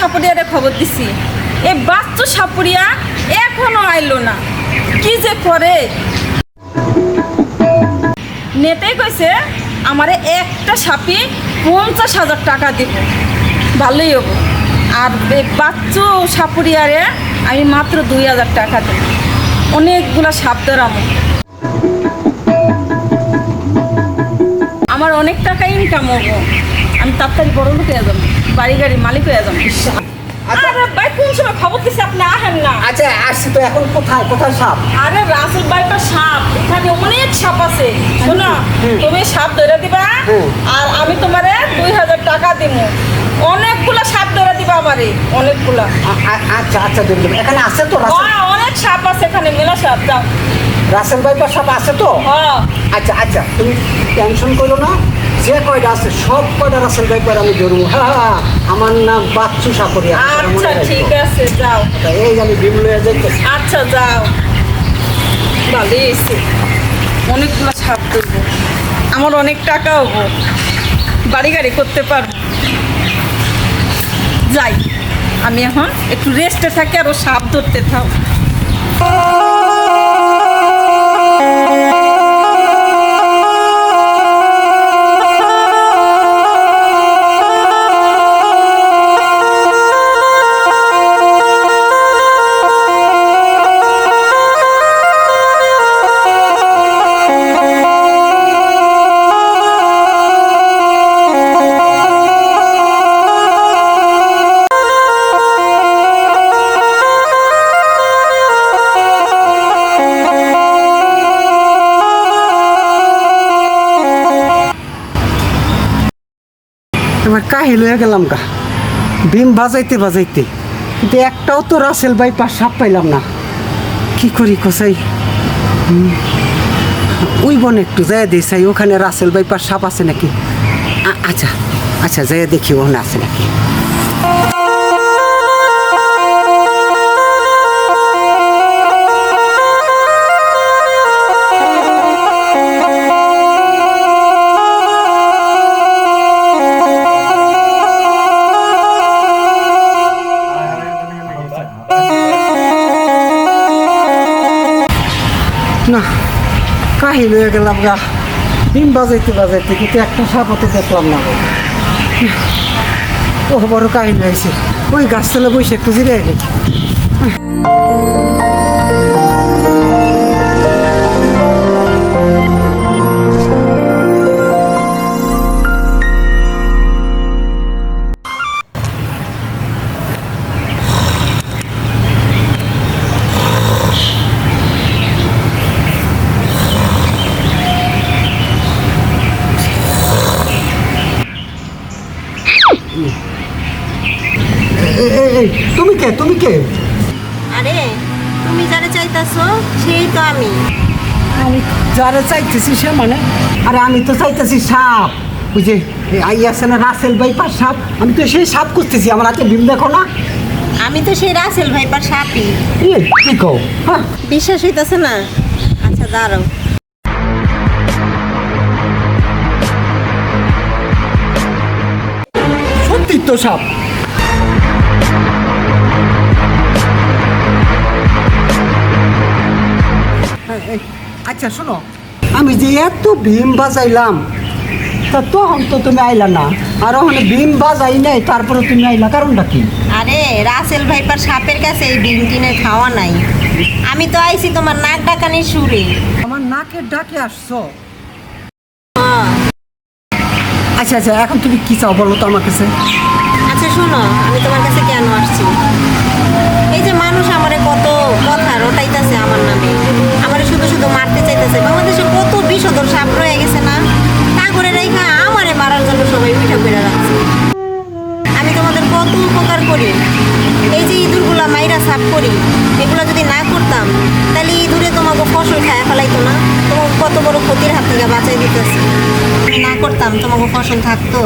সাপুরিয়ারে খবর দিছি। এই বাচ্চু সাপুরিয়া এখনও আইলো না। কি যে করে? নেতেই কইছে, আমারে একটা সাপি পঞ্চাশ হাজার টাকা দিব। ভালোই হব। আর বাচ্চু সাপুরিয়ারে আমি মাত্র দুই হাজার টাকা দেব। অনেকগুলা সাপ ধরামো। আমার অনেক টাকা ইনকাম হব। আমি তাড়াতাড়ি বড় লোক হয়ে যাব। বাড়ি গাড়ি মালিক হয়ে যাব। আরে ভাই কোন সময় খবর দিছে আপনি? আহেন না। আচ্ছা আসছি তো এখন কোথায়? কোথায় সাপ? আরে রাসেল বাড়িটা সাপ। এখানে অনেক সাপ আছে। শোনো তুমি সাপ ধরে দিবা আর আমি তোমারে দুই হাজার টাকা দিব অনেকগুলা সাপ ধরে দিবা আমারে অনেকগুলা। আচ্ছা আচ্ছা। এখানে আছে তো হ্যাঁ অনেক সাপ আছে এখানে মেলা সাপ যাও। রাসেল ভাইপার সাপ আছে তো? হ্যাঁ। আচ্ছা আচ্ছা তুমি টেনশন করো না। যে কয়টা আছে সব কয়টা রাসেল ভাইপার আমি ধরবো? হ্যাঁ হ্যাঁ আমার নাম বাচ্চু সাপরিয়া আচ্ছা ঠিক আছে যাও। এই আমি হয়ে যাইতেছি। আচ্ছা যাও। ভালোই এসে অনেকগুলো সাপ ধরবো আমার অনেক টাকা হব। বাড়ি গাড়ি করতে পারব। যাই। আমি এখন একটু রেস্টে থাকি আরও সাপ ধরতে থাও এবার কাহিল হয়ে গেলাম গা। ডিম বাজাইতে বাজাইতে। কিন্তু একটাও তো রাসেল ভাই বাইপার সাপ পাইলাম না। কি করি কোসাই। ওই বনে একটু যায় দিয়েছাই ওখানে রাসেল ভাই বাইপার সাপ আছে নাকি? আচ্ছা আচ্ছা যাই দেখি, ওখানে আছে নাকি? না, কাহিল হয়ে গেলাম গা। ডিম বাজাইতে বাজাইতে কিন্তু একটা সাপ তো দেখলাম না। ও বড় কাহিল হয়েছে। ওই গাছতলা বসে একটু জিরে গেছে তুমি কে? তুমি কে? আরে তুমি যারা চাইতাছো সেই তো আমি। আমি যারা চাইতেছি সে মানে? আরে আমি তো চাইতেছি সাপ। ওই যে আই আছে না রাসেল বাইপার সাপ? আমি তো সেই সাপ করতেছি আমার হাতে ভীম দেখো না। আমি তো সেই রাসেল ভাইপার সাপি ই, কি কও? হ্যাঁ। বিশ্বাস হইতাছে না? আচ্ছা দাঁড়াও। সত্যি তো সাপ। আচ্ছা শোনো। আমি যে এত ভীম বাজাইলাম তা তখন তো তুমি আইলা না। আর ওখানে ভীম বাজাই নাই তারপরে তুমি আইলা কারণটা কি? আরে রাসেল ভাইপার সাপের কাছে এই ডিম টিনের খাওয়া নাই। আমি তো আইছি তোমার নাক ডাকানির সুরে। আমার নাকের ডাকে আসছো। আচ্ছা আচ্ছা এখন তুমি কি চাও বলো তো আমার কাছে? আচ্ছা শোনো আমি তোমার চাইতেছে বাংলাদেশে কত বিষধর সাপ রয়ে গেছে না? তা করে রেখা আমারে মারার জন্য সবাই উঠে করে রাখছে। আমি তোমাদের কত উপকার করি। এই যে ইঁদুরগুলা মাইরা সাপ করি এগুলো যদি না করতাম তাহলে ইঁদুরে তোমাকে ফসল খায় ফেলাইতো না। তোমাকে কত বড় ক্ষতির হাত থেকে বাঁচাই দিতেছে। আমি না করতাম তোমাকে ফসল থাকতো।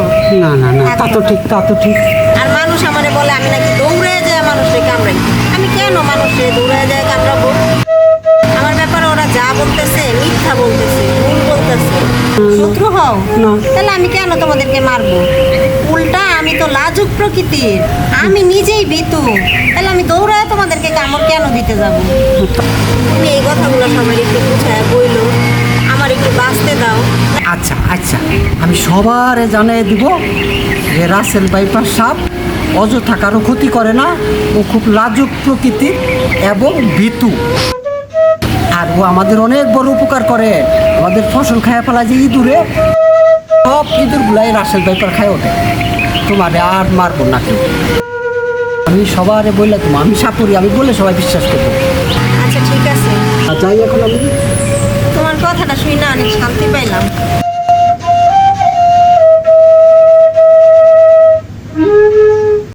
না না না তা তো ঠিক তা তো ঠিক। আর মানুষ আমারে বলে আমি নাকি দৌড়ে যায় মানুষকে কামড়াই। আমি কেন মানুষে দৌড়ে যায় কামড়াবো? শত্রু হও। তাহলে আমি কেন তোমাদেরকে মারবো? উল্টা আমি তো লাজুক প্রকৃতির। আমি নিজেই ভীতু। তাহলে আমি দৌড়ায় তোমাদেরকে কামড় কেন দিতে যাব? তুমি এই কথাগুলো সবাই একটু বুঝায় বইলো। আমার একটু বাঁচতে দাও। আচ্ছা আচ্ছা। আমি সবার জানিয়ে দিব যে রাসেল বাইপার সাপ অযথা কারও ক্ষতি করে না। ও খুব লাজুক প্রকৃতির এবং ভীতু। আর ও আমাদের অনেক বড় উপকার করে। আমাদের ফসল খায় ফেলা যে ইঁদুরে সব ইঁদুরগুলাই রাসেল দরকার খায় ওঠে। তোমারে আর মারবো না কেউ। আমি সবারে বললে তোমার আমি সাপুরি আমি বলে সবাই বিশ্বাস করব। আচ্ছা ঠিক আছে। আর যাই এখন আমি তোমার কথাটা শুনে না অনেক শান্তি পাইলাম।